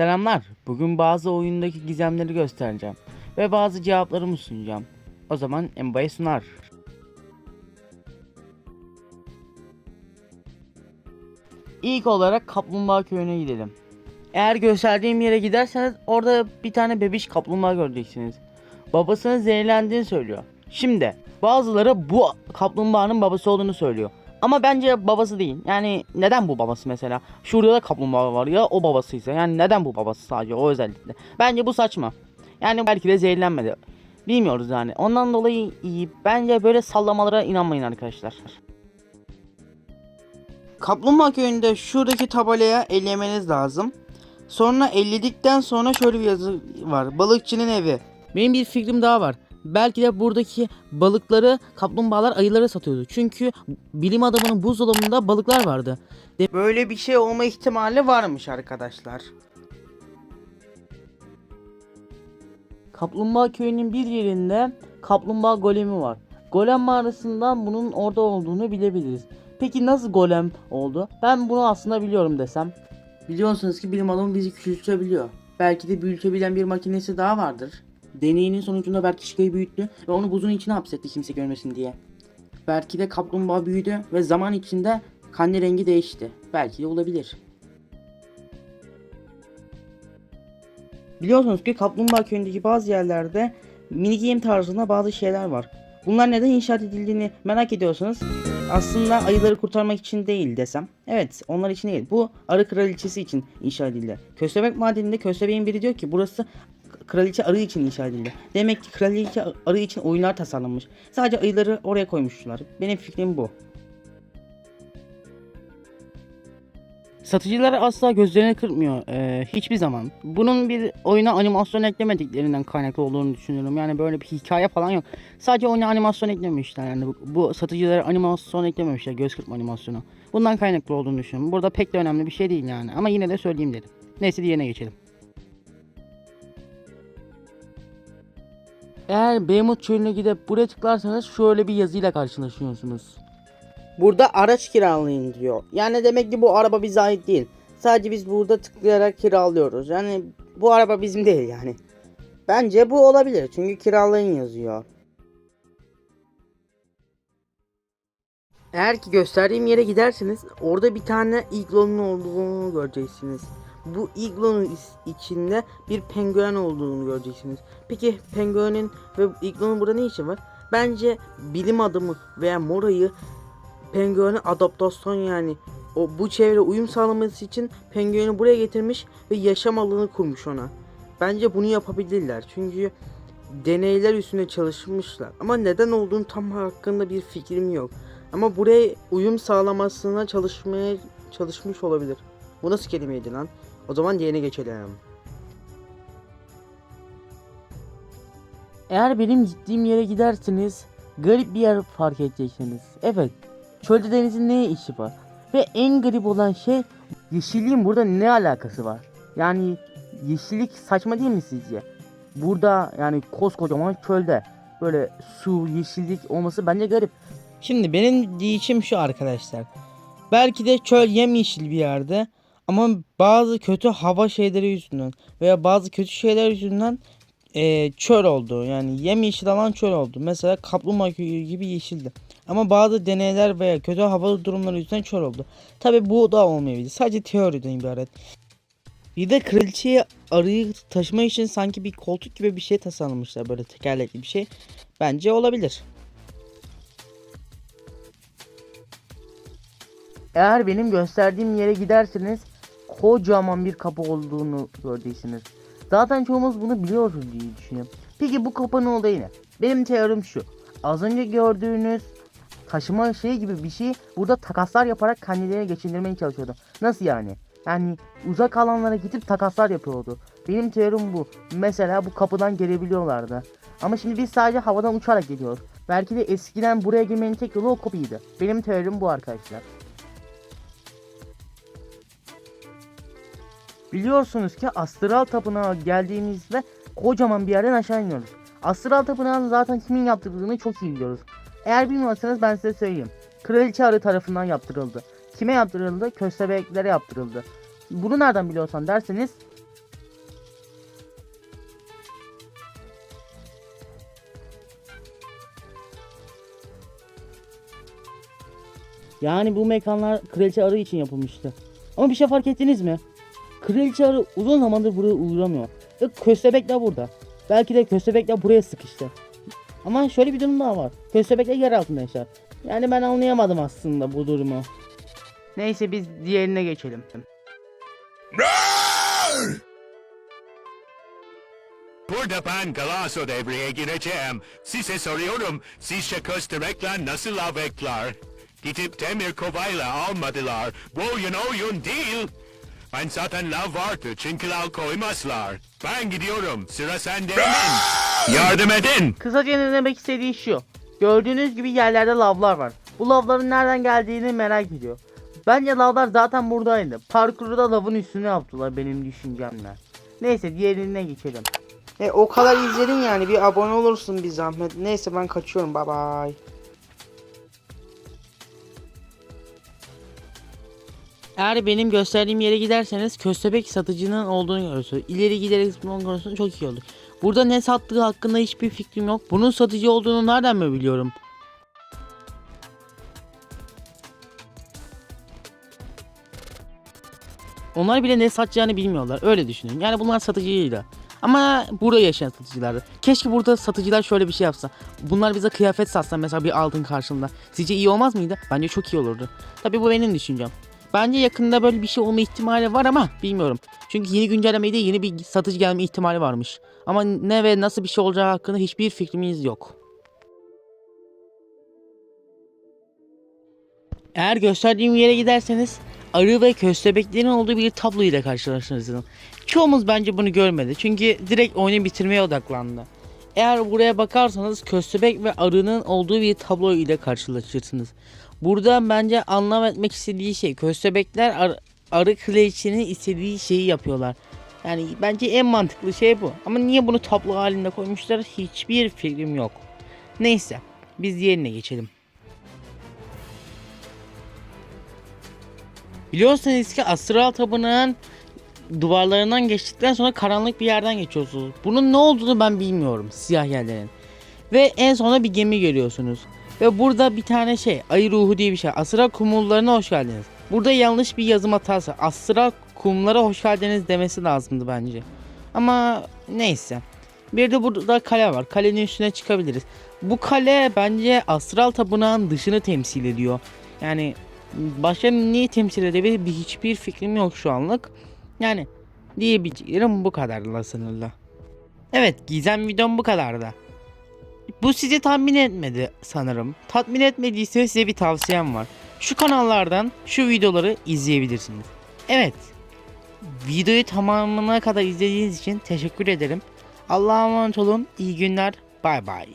Selamlar. Bugün bazı oyundaki gizemleri göstereceğim ve bazı cevaplarımı sunacağım. O zaman Emba'ya sunar. İlk olarak Kaplumbağa Köyü'ne gidelim. Eğer gösterdiğim yere giderseniz orada bir tane bebiş kaplumbağa göreceksiniz. Babasının zehirlendiğini söylüyor. Şimdi bazıları bu kaplumbağanın babası olduğunu söylüyor. Ama bence babası değil. Yani neden bu babası mesela? Şurada da kaplumbağa var ya o babasıysa. Yani neden bu babası sadece o özellikle? Bence bu saçma. Yani belki de zehirlenmedi. Bilmiyoruz yani. Ondan dolayı iyi. Bence böyle sallamalara inanmayın arkadaşlar. Kaplumbağa köyünde şuradaki tabelaya ellemeniz lazım. Sonra elledikten sonra şöyle bir yazı var. Balıkçının evi. Benim bir fikrim daha var. Belki de buradaki balıkları kaplumbağalar ayılara satıyordu. Çünkü bilim adamının buzdolabında balıklar vardı. De- Böyle bir şey olma ihtimali varmış arkadaşlar. Kaplumbağa köyünün bir yerinde kaplumbağa golemi var. Golem mağarasından bunun orada olduğunu bilebiliriz. Peki nasıl golem oldu? Ben bunu aslında biliyorum desem. Biliyorsunuz ki bilim adamı bizi küçültebiliyor. Belki de büyütebilen bir makinesi daha vardır. Deneyinin sonucunda belki şikayı büyüttü ve onu buzun içine hapsetti kimse görmesin diye. Belki de kaplumbağa büyüdü ve zaman içinde kan rengi değişti. Belki de olabilir. Biliyorsunuz ki Kaplumbağa köyündeki bazı yerlerde mini game tarzında bazı şeyler var. Bunlar neden inşaat edildiğini merak ediyorsanız aslında ayıları kurtarmak için değil desem. Evet onlar için değil. Bu arı kraliçesi için inşa edildi. Köstebek madeninde köstebeğin biri diyor ki burası kraliçe arı için inşa edildi. Demek ki kraliçe arı için oyunlar tasarlanmış. Sadece ayıları oraya koymuşlar. Benim fikrim bu. Satıcılar asla gözlerini kırpmıyor eee, hiçbir zaman. Bunun bir oyuna animasyon eklemediklerinden kaynaklı olduğunu düşünüyorum. Yani böyle bir hikaye falan yok. Sadece oyuna animasyon eklememişler. Yani bu, bu satıcılara animasyon eklememişler. Göz kırpma animasyonu. Bundan kaynaklı olduğunu düşünüyorum. Burada pek de önemli bir şey değil yani. Ama yine de söyleyeyim dedim. Neyse diğerine geçelim. Eğer Beymut çölüne gidip buraya tıklarsanız şöyle bir yazıyla karşılaşıyorsunuz. Burada araç kiralayın diyor. Yani demek ki bu araba bize ait değil. Sadece biz burada tıklayarak kiralıyoruz. Yani bu araba bizim değil yani. Bence bu olabilir. Çünkü kiralayın yazıyor. Eğer ki gösterdiğim yere giderseniz orada bir tane iglonun olduğunu göreceksiniz. Bu iglonun içinde bir penguen olduğunu göreceksiniz. Peki penguenin ve iglonun burada ne işi var? Bence bilim adamı veya Mora'yı penguene adaptasyon yani o bu çevre uyum sağlaması için pengueni buraya getirmiş ve yaşam alanı kurmuş ona. Bence bunu yapabilirler çünkü deneyler üstünde çalışmışlar ama neden olduğunu tam hakkında bir fikrim yok. Ama buraya uyum sağlamasına çalışmaya çalışmış olabilir. Bu nasıl kelimeydi lan? O zaman diğerine geçelim. Eğer benim gittiğim yere giderseniz garip bir yer fark edeceksiniz. Evet, çölde denizin ne işi var? Ve en garip olan şey yeşilliğin burada ne alakası var? Yani yeşillik saçma değil mi sizce? Burada yani koskocaman çölde böyle su, yeşillik olması bence garip. Şimdi benim diyişim şu arkadaşlar. Belki de çöl yemyeşil bir yerde ama bazı kötü hava şeyleri yüzünden veya bazı kötü şeyler yüzünden eee, çöl oldu. Yani yemyeşil alan çöl oldu. Mesela kaplumbağa gibi yeşildi. Ama bazı deneyler veya kötü hava durumları yüzünden çöl oldu. Tabi bu da olmayabilir. Sadece teoriden ibaret. Bir de kraliçeyi arıyı taşıma için sanki bir koltuk gibi bir şey tasarlamışlar. Böyle tekerlekli bir şey. Bence olabilir. Eğer benim gösterdiğim yere giderseniz kocaman bir kapı olduğunu göreceksiniz. Zaten çoğumuz bunu biliyoruz diye düşünüyorum. Peki bu kapının olayı ne? Benim teorim şu. Az önce gördüğünüz taşıma şey gibi bir şey burada takaslar yaparak kendilerine geçindirmeye çalışıyordu. Nasıl yani? Yani uzak alanlara gidip takaslar yapıyordu. Benim teorim bu. Mesela bu kapıdan gelebiliyorlardı. Ama şimdi biz sadece havadan uçarak geliyoruz. Belki de eskiden buraya girmenin tek yolu o kapıydı. Benim teorim bu arkadaşlar. Biliyorsunuz ki Astral Tapınağa geldiğimizde kocaman bir yerden aşağı iniyoruz. Astral Tapınağı'nı zaten kimin yaptırdığını çok iyi biliyoruz. Eğer bilmiyorsanız ben size söyleyeyim. Kraliçe arı tarafından yaptırıldı. Kime yaptırıldı? Köstebeklere yaptırıldı. Bunu nereden biliyorsan derseniz Yani bu mekanlar kraliçe arı için yapılmıştı. Ama bir şey fark ettiniz mi? Kraliçe arı uzun zamandır buraya uğramıyor. Ve köstebekler burada. Belki de köstebekler buraya sıkıştı. Ama şöyle bir durum daha var. Köstebekler yer altında yaşar. Yani ben anlayamadım aslında bu durumu. Neyse biz diğerine geçelim. Burada ben Galasso devreye gireceğim. Size soruyorum, sizce köstebekler nasıl aveklar? Gidip demir kovayla almadılar. Bu oyun oyun değil. Ben zaten lav vardı çünkü lav koymazlar. Ben gidiyorum, sıra sende. Yardım edin. Kısaca ne demek istediği şu. Gördüğünüz gibi yerlerde lavlar var. Bu lavların nereden geldiğini merak ediyor. Bence lavlar zaten buradaydı. Parkuru da lavın üstüne yaptılar benim düşüncemle. Neyse diğerine geçelim. E o kadar izledin yani bir abone olursun bir zahmet. Neyse ben kaçıyorum bye bye. Eğer benim gösterdiğim yere giderseniz köstebek satıcının olduğunu görürsünüz. İleri giderek bunun konusunda çok iyi olur. Burada ne sattığı hakkında hiçbir fikrim yok. Bunun satıcı olduğunu nereden mi biliyorum? Onlar bile ne satacağını bilmiyorlar. Öyle düşünün. Yani bunlar satıcıydı. Ama burada yaşayan satıcılardı. Keşke burada satıcılar şöyle bir şey yapsa. Bunlar bize kıyafet satsa mesela bir altın karşılığında. Sizce iyi olmaz mıydı? Bence çok iyi olurdu. Tabi bu benim düşüncem. Bence yakında böyle bir şey olma ihtimali var ama bilmiyorum. Çünkü yeni güncellemede yeni bir satıcı gelme ihtimali varmış. Ama ne ve nasıl bir şey olacağı hakkında hiçbir fikrimiz yok. Eğer gösterdiğim yere giderseniz arı ve köstebeklerin olduğu bir tablo ile karşılaşırsınız. Çoğumuz bence bunu görmedi çünkü direkt oyunu bitirmeye odaklandı. Eğer buraya bakarsanız köstebek ve arının olduğu bir tablo ile karşılaşırsınız. Burada bence anlam etmek istediği şey köstebekler ar- arı kraliçenin istediği şeyi yapıyorlar. Yani bence en mantıklı şey bu. Ama niye bunu tablo halinde koymuşlar hiçbir fikrim yok. Neyse biz diğerine geçelim. Biliyorsunuz ki astral tapınağın duvarlarından geçtikten sonra karanlık bir yerden geçiyorsunuz. Bunun ne olduğunu ben bilmiyorum siyah yerlerin. Ve en sona bir gemi görüyorsunuz. Ve burada bir tane şey ayı ruhu diye bir şey. Astral kumullarına hoş geldiniz. Burada yanlış bir yazım hatası. Astral kumlara hoş geldiniz demesi lazımdı bence. Ama neyse. Bir de burada kale var. Kalenin üstüne çıkabiliriz. Bu kale bence astral tapınağın dışını temsil ediyor. Yani başka neyi temsil edebilir bir hiçbir fikrim yok şu anlık. Yani diyebileceğim bu kadarla sınırlı. Evet gizem videom bu kadardı. Bu sizi tatmin etmedi sanırım. Tatmin etmediyse size bir tavsiyem var. Şu kanallardan şu videoları izleyebilirsiniz. Evet. Videoyu tamamına kadar izlediğiniz için teşekkür ederim. Allah'a emanet olun. İyi günler. Bay bay.